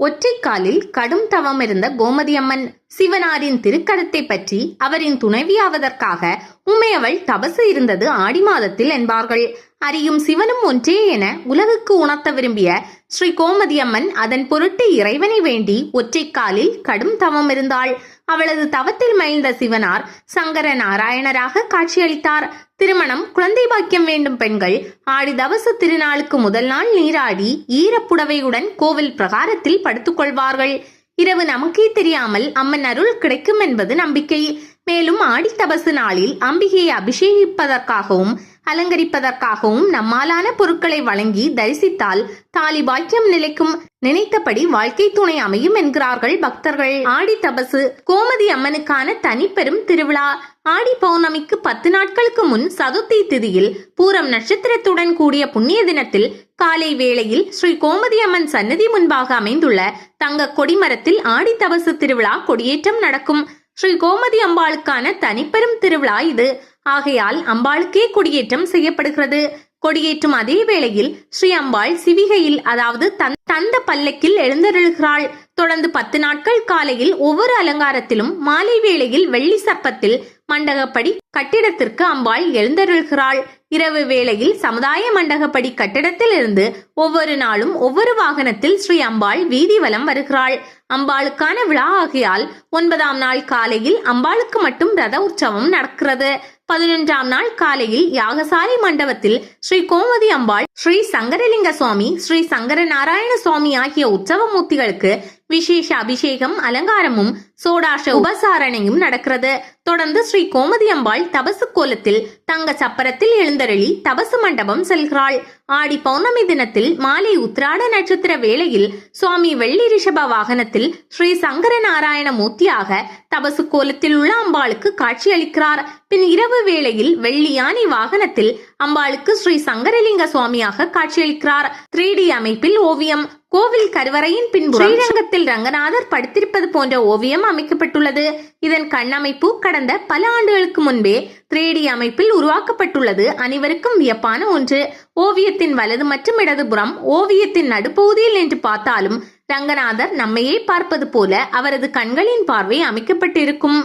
ஒற்றைக்காலில் கடும் தவம் இருந்த கோமதியம்மன் சிவனாரின் திருக்கடத்தை பற்றி அவரின் துணைவியாவதற்காக உமையவள் தபசு இருந்தது ஆடி மாதத்தில் என்பார்கள். அறியும் சிவனும் ஒன்றே என உலகுக்கு உணர்த்த விரும்பிய ஸ்ரீ கோமதியம்மன் அதன் பொருட்டு இறைவனை வேண்டி ஒற்றைக்காலில் கடும் தவம் இருந்தாள். அவளது தவத்தில் மகிழ்ந்த சிவனார் சங்கர நாராயணராக காட்சியளித்தார். திருமணம் குழந்தை பாக்கியம் வேண்டும் பெண்கள் ஆடி தவச திருநாளுக்கு முதல் நாள் நீராடி ஈரப்புடவையுடன் கோவில் பிரகாரத்தில் படுத்துக்கொள்வார்கள் இரவு நமக்கே தெரியாமல் அம்மன் அருள் கிடைக்கும் என்பது நம்பிக்கை. மேலும் ஆடி தபசு நாளில் அம்பிகையை அபிஷேகிப்பதற்காகவும் அலங்கரிப்பதற்காகவும் நம்மாலான பொருட்களை வழங்கி தரிசித்தால் தாலி பாக்கியம் நிலைக்கும் நினைத்தபடி வாழ்க்கை துணை அமையும் என்கிறார்கள் பக்தர்கள். ஆடி தபசு கோமதி அம்மனுக்கான தனிப்பெரும் திருவிழா. ஆடி பௌர்ணமிக்கு பத்து நாட்களுக்கு முன் சதுர்த்தி திதியில் பூரம் நட்சத்திரத்துடன் கூடிய புண்ணிய தினத்தில் காலை வேளையில் ஸ்ரீ கோமதி அம்மன் சன்னதி முன்பாக அமைந்துள்ள தங்க கொடிமரத்தில் ஆடி தபசு திருவிழா கொடியேற்றம் நடக்கும். ஸ்ரீ கோமதி அம்பாளுக்கான தனிப்பெரும் திருவிழா இது. ஆகையால் அம்பாளுக்கே கொடியேற்றம் செய்யப்படுகிறது. கொடியேற்றும் அதே வேளையில் ஸ்ரீ அம்பாள் சிவிகையில் அதாவது தன்- தந்த பல்லக்கில் எழுந்தருள்கிறாள். தொடர்ந்து பத்து நாட்கள் காலையில் ஒவ்வொரு அலங்காரத்திலும் மாலை வேளையில் வெள்ளி சர்ப்பத்தில் மண்டகப்படி கட்டிடத்திற்கு அம்பாள் எழுந்தருள்கிறாள். இரவு வேளையில் சமுதாய மண்டகப்படி கட்டிடத்தில் இருந்து ஒவ்வொரு நாளும் ஒவ்வொரு வாகனத்தில் ஸ்ரீ அம்பாள் வீதி வலம் வருகிறாள். அம்பாளுக்கான விழா ஆகியால் ஒன்பதாம் நாள் காலையில் அம்பாளுக்கு மட்டும் ரத உற்சவம் நடக்கிறது. பதினொன்றாம் நாள் காலையில் யாகசாலை மண்டபத்தில் ஸ்ரீ கோமதி அம்பாள் ஸ்ரீ சங்கரலிங்க சுவாமி ஸ்ரீ சங்கர நாராயண சுவாமி ஆகிய உற்சவ மூர்த்திகளுக்கு விசேஷ அபிஷேகம் அலங்காரமும் சோடாஷ உபசாரணையும் நடக்கிறது. தொடர்ந்து ஸ்ரீ கோமதி அம்பாள் தபசு கோலத்தில் தங்க சப்பரத்தில் எழுந்தருளி தபசு மண்டபம் செல்கிறாள். ஆடி பௌர்ணமி தினத்தில் மாலை உத்திராட நட்சத்திர வேளையில் சுவாமி வெள்ளி ரிஷப வாகனத்தில் ஸ்ரீ சங்கர நாராயண மூர்த்தியாக தபசு கோலத்தில் உள்ள அம்பாளுக்கு காட்சியளிக்கிறார் பின் இரவு வேளையில் வெள்ளி யானை வாகனத்தில் அம்பாளுக்கு ஸ்ரீ சங்கரலிங்க சுவாமியாக காட்சியளிக்கிறார் த்ரீ டி அமைப்பில் ஓவியம். கோவில் கருவறையின் பின்புறம் ஸ்ரீரங்கத்தில் ரங்கநாதர் படுத்திருப்பது போன்ற ஓவியம் அமைக்கப்பட்டுள்ளது. இதன் கண்ணமைப்பு கடந்த பல ஆண்டுகளுக்கு முன்பே த்ரீ டி அமைப்பில் உருவாக்கப்பட்டுள்ளது. அனைவருக்கும் வியப்பான ஒன்று. ஓவியத்தின் வலது மற்றும் இடதுபுறம் ஓவியத்தின் நடுப்பகுதியில் என்று பார்த்தாலும் ரங்கநாதர் நம்மையே பார்ப்பது போல அவரது கண்களின் பார்வை அமைக்கப்பட்டிருக்கும்.